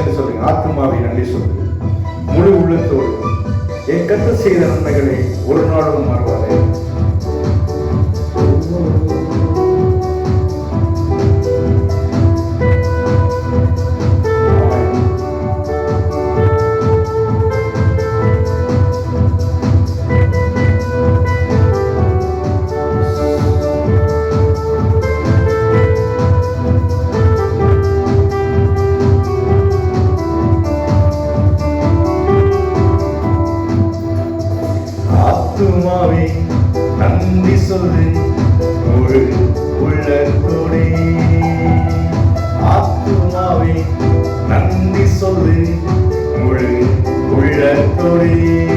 சேர்ந்து சொல்லுங்க. ஆத்மாவை நன்றி சொல்லுங்க. முழு உள்ளத்தோடு என் கத்து செய்த நன்மைகளை ஒரு நாளும் மறவாதே. நன்றி சொல்லு முழு உள்ளத்தோடே. ஆத்துமாவே நன்றி சொல்லு முழு உள்ளத்தோடே.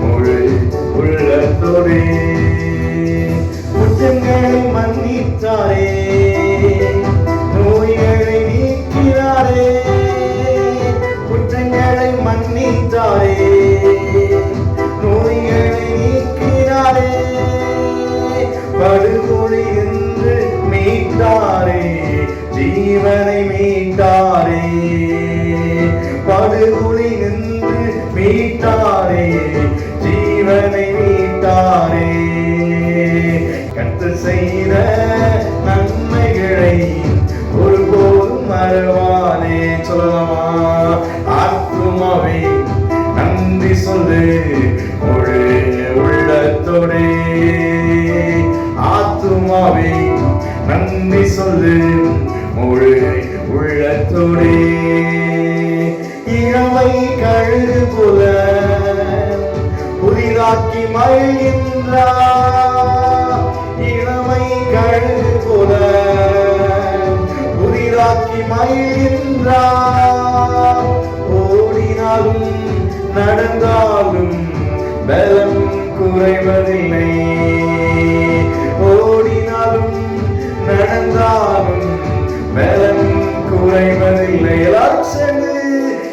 முழு உள்ளத்தோடே. குற்றங்களை மன்னித்தாரே. நோய்களை நீக்கிறாரே குற்றங்களை மன்னித்தாரே. நோய்களை நீக்கிறாரே படுகொலை என்று மீட்டாரே. ஜீவனை மீட்டாரே. படுகொலை ஒருபோதும் சொல்லலாமா ஆத்துமாவே நன்றி சொல்லு முழு உள்ளத்தோடே. ஆத்துமாவே நன்றி சொல்லு முழு உள்ளத்தோடே. இளமை கழுது போல புதிதாக்கி மகிழ்கின்றார். இளமை கழுது போல புதிதாக்கி ஓடினாலும் நடந்தாலும் பலம் குறைவதில்லை. ஓடினாலும் நடந்தாலும் பலம் குறைவதில்லை. எல்லாரும் சேர்ந்து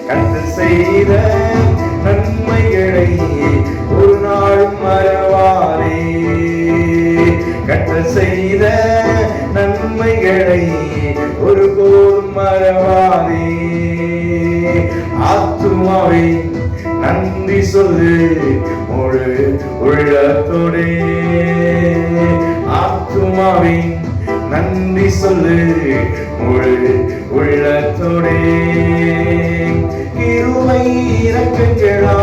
கண்டு செய்த நன்மைகளை ஒரு நாளும் மறவாரே கட்ட செய்த ஆத்துமாவை நன்றி சொல்லு முழு உள்ளத்தோடே. ஆத்துமாவை நன்றி சொல்லு முழு உள்ளத்தோடே. இருமை இறக்கங்களா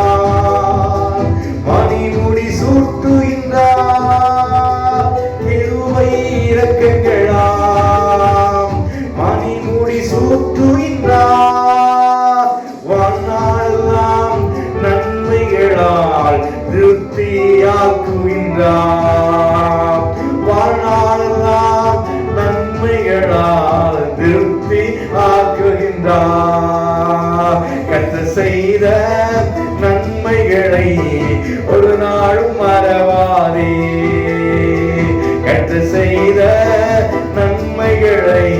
ஆக்குகின்றார் கத்த செய்த நன்மைகளை ஒரு நாளும் மறவாதே. கத்த செய்த நன்மைகளை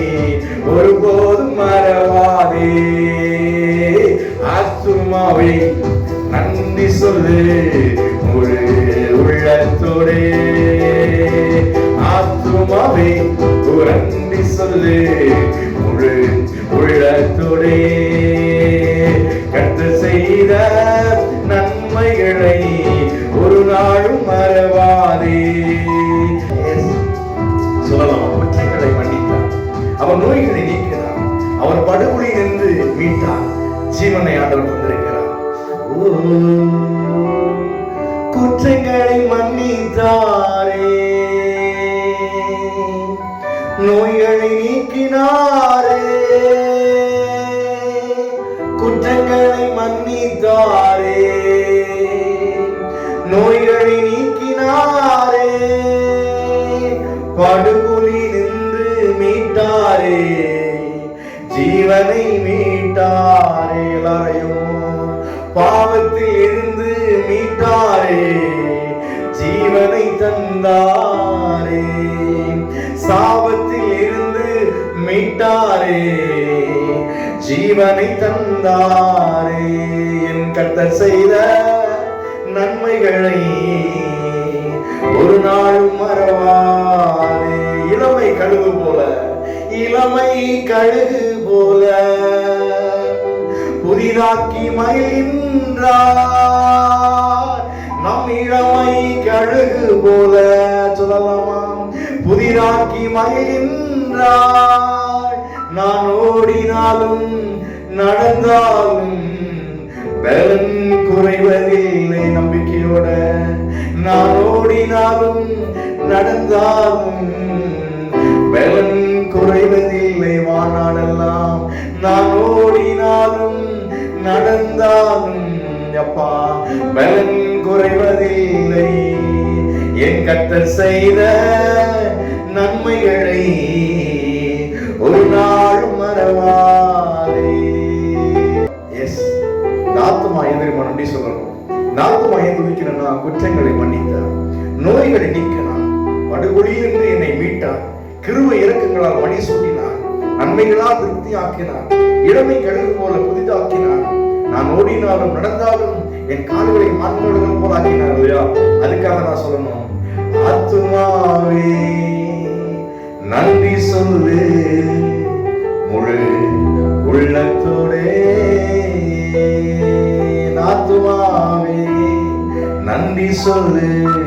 ஒருபோதும் மறவாதே. ஆத்துமாவை நன்றி சொல்லு ஒரு உள்ளத்தோடே. ஆத்துமாவை நன்றி சொல்லு முழு உள்ளத்தோடே கத்து செய்த நன்மைகளை ஒரு நாளும் மறவாதே. சொல்லலாம் குற்றங்களை மன்னித்தார் அவர் நோய்களை நீக்கிறார் அவர் படுகொலை நின்று மீட்டார் ஜீவனை ஆண்டவர் தந்திருக்கிறார். ஓ, குற்றங்களை மன்னித்தாரே. நோய்களை நீக்கினாரே. படுகுழி நின்று மீட்டாரே ஜீவனை மீட்டாரே எல்லாரையும். பாவத்தில் இருந்து மீட்டாரே ஜீவனை தந்தாரே. சாபத்தில் இருந்து மீட்டாரே ஜீவனை தந்தாரே. என் கர்த்தர் செய்த நன்மைகளை ஒரு நாளும் மறவாதே. இளமை கழுகு போல. இளமை கழுகு போல. புதிதாக்கி மகிழ்கின்றார். நம் இளமை கழுகு போல. சொல்லலாமா? புதிதாக்கி மகிழ்கின்றார். நான் ஓடினாலும் நடந்தாலும் பலன் குறைவதில்லை நம்பிக்கையோட. நான் ஓடினாலும் நடந்தாலும் பலன் குறைவதில்லை வானாடெல்லாம் நான் ஓடினாலும் நடந்தாலும் அப்பா பலன் குறைவதில்லை. என் கத்தர் செய்த நன்மைகளை ஒரு நாள் துதிக்கிறனா குற்றங்களை மன்னித்தார். நோய்களை நீக்கினார். படுகொலியிலிருந்து என்னை மீட்டார். கிருபை இறக்கங்களால் மணி சூட்டினார். நன்மைகளால் திருப்தி ஆக்கினார் இளமை கழுகு போல புதிதாக்கினார். நான் ஓடினாலும் நடந்தாலும் என் கால்களை மான்மோடுகள் போல ஆக்கினார் இல்லையா அதுக்காக நான் சொல்லணும். ஆத்துமாவே நன்றி சொல்லு. முழு உள்ளத்தோடே. நன்றி சொல்லு முழு உள்ளத்தோடே